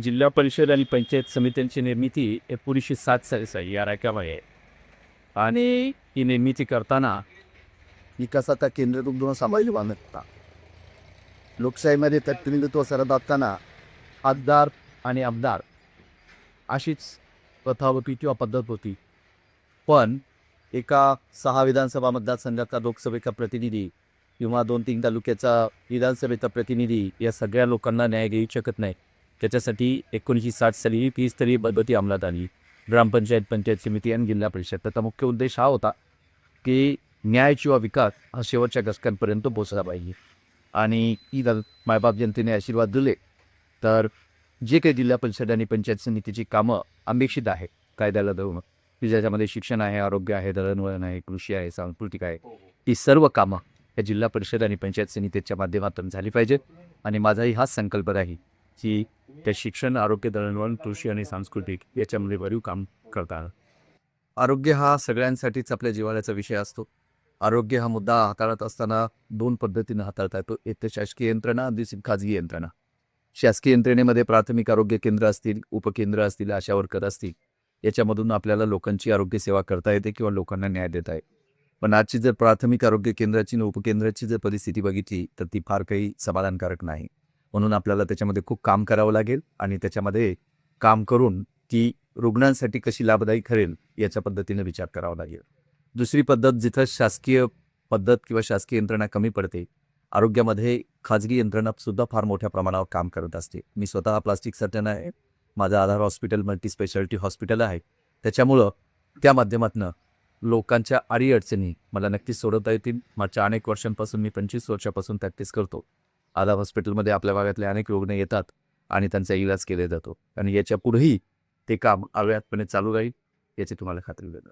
जिल्हा परिषद आणि पंचायत समित्यांची निर्मिती एकोणीसशे सात साली साली या रायकामध्ये आहे आणि ही निर्मिती करताना विकासाचा केंद्रबिंदू सांभाळली बांधता लोकशाहीमध्ये प्रतिनिधित्व सरत असताना खासदार आणि आमदार अशीच प्रथा होती किंवा पद्धत होती. पण एका सहा विधानसभा मतदारसंघाचा लोकसभेचा प्रतिनिधी किंवा दोन तीन तालुक्याचा विधानसभेचा प्रतिनिधी या सगळ्या लोकांना न्याय घेऊ शकत नाही. त्याच्यासाठी एकोणीसशे साठ साली ही त्रिस्तरीय पद्धती अंमलात आली. ग्रामपंचायत पंचायत समिती आणि जिल्हा परिषद. त्याचा मुख्य उद्देश हा होता की न्याय किंवा विकास हा शेवटच्या घटकांपर्यंत पोचला पाहिजे. आणि ही जर मायबाप जनतेने आशीर्वाद दिले तर जे काही जिल्हा परिषद आणि पंचायत समितीची कामं अपेक्षित आहे कायद्याला धरून. की ज्याच्यामध्ये शिक्षण आहे आरोग्य आहे दळणवळण आहे कृषी आहे सांस्कृतिक आहे ही सर्व कामं या जिल्हा परिषद आणि पंचायत समितीच्या माध्यमातून झाली पाहिजेत आणि माझाही हाच संकल्प आहे की त्या शिक्षण आरोग्य दळणवळण कृषी आणि सांस्कृतिक याच्यामध्ये भरीव काम करतात. आरोग्य हा सगळ्यांसाठीच आपल्या जिव्हाळ्याचा विषय असतो. आरोग्य हा मुद्दा हाताळत असताना दोन पद्धतीनं हाताळता येतो. एक तर शासकीय यंत्रणा आणि दुसरी खाजगी यंत्रणा. शासकीय यंत्रणेमध्ये प्राथमिक आरोग्य केंद्र असतील उपकेंद्र असतील आशा वर्कर असतील याच्यामधून आपल्याला लोकांची आरोग्य सेवा करता येते किंवा लोकांना न्याय देता येते. पण आजची जर प्राथमिक आरोग्य केंद्राची आणि उपकेंद्राची जर परिस्थिती बघितली तर ती फार काही समाधानकारक नाही. म्हणून आपल्याला त्याच्यामध्ये खूप काम करावं लागेल आणि त्याच्यामध्ये काम करून ती रुग्णांसाठी कशी लाभदायी ठरेल याच्या पद्धतीने विचार करावा लागेल. दुसरी पद्धत जिथं शासकीय पद्धत किंवा शासकीय यंत्रणा कमी पडते आरोग्यामध्ये खाजगी यंत्रणा सुद्धा फार मोठ्या प्रमाणावर काम करत असते. मी स्वतः प्लास्टिक सर्जन आहे माझं Aadhar hospital multi speciality hospital आहे. त्याच्यामुळं त्या माध्यमातनं लोकांच्या अडीअडचणी मला नक्कीच सोडवता येतील. मागच्या अनेक वर्षांपासून मी पंचवीस वर्षापासून प्रॅक्टिस करतो. आधार हॉस्पिटलमध्ये आपल्या भागातले अनेक रुग्ण येतात आणि त्यांचा इलाज केला जातो. आणि याच्या पुढेही ते काम अव्याहतपणे चालू राहील याची तुम्हाला खात्री देणार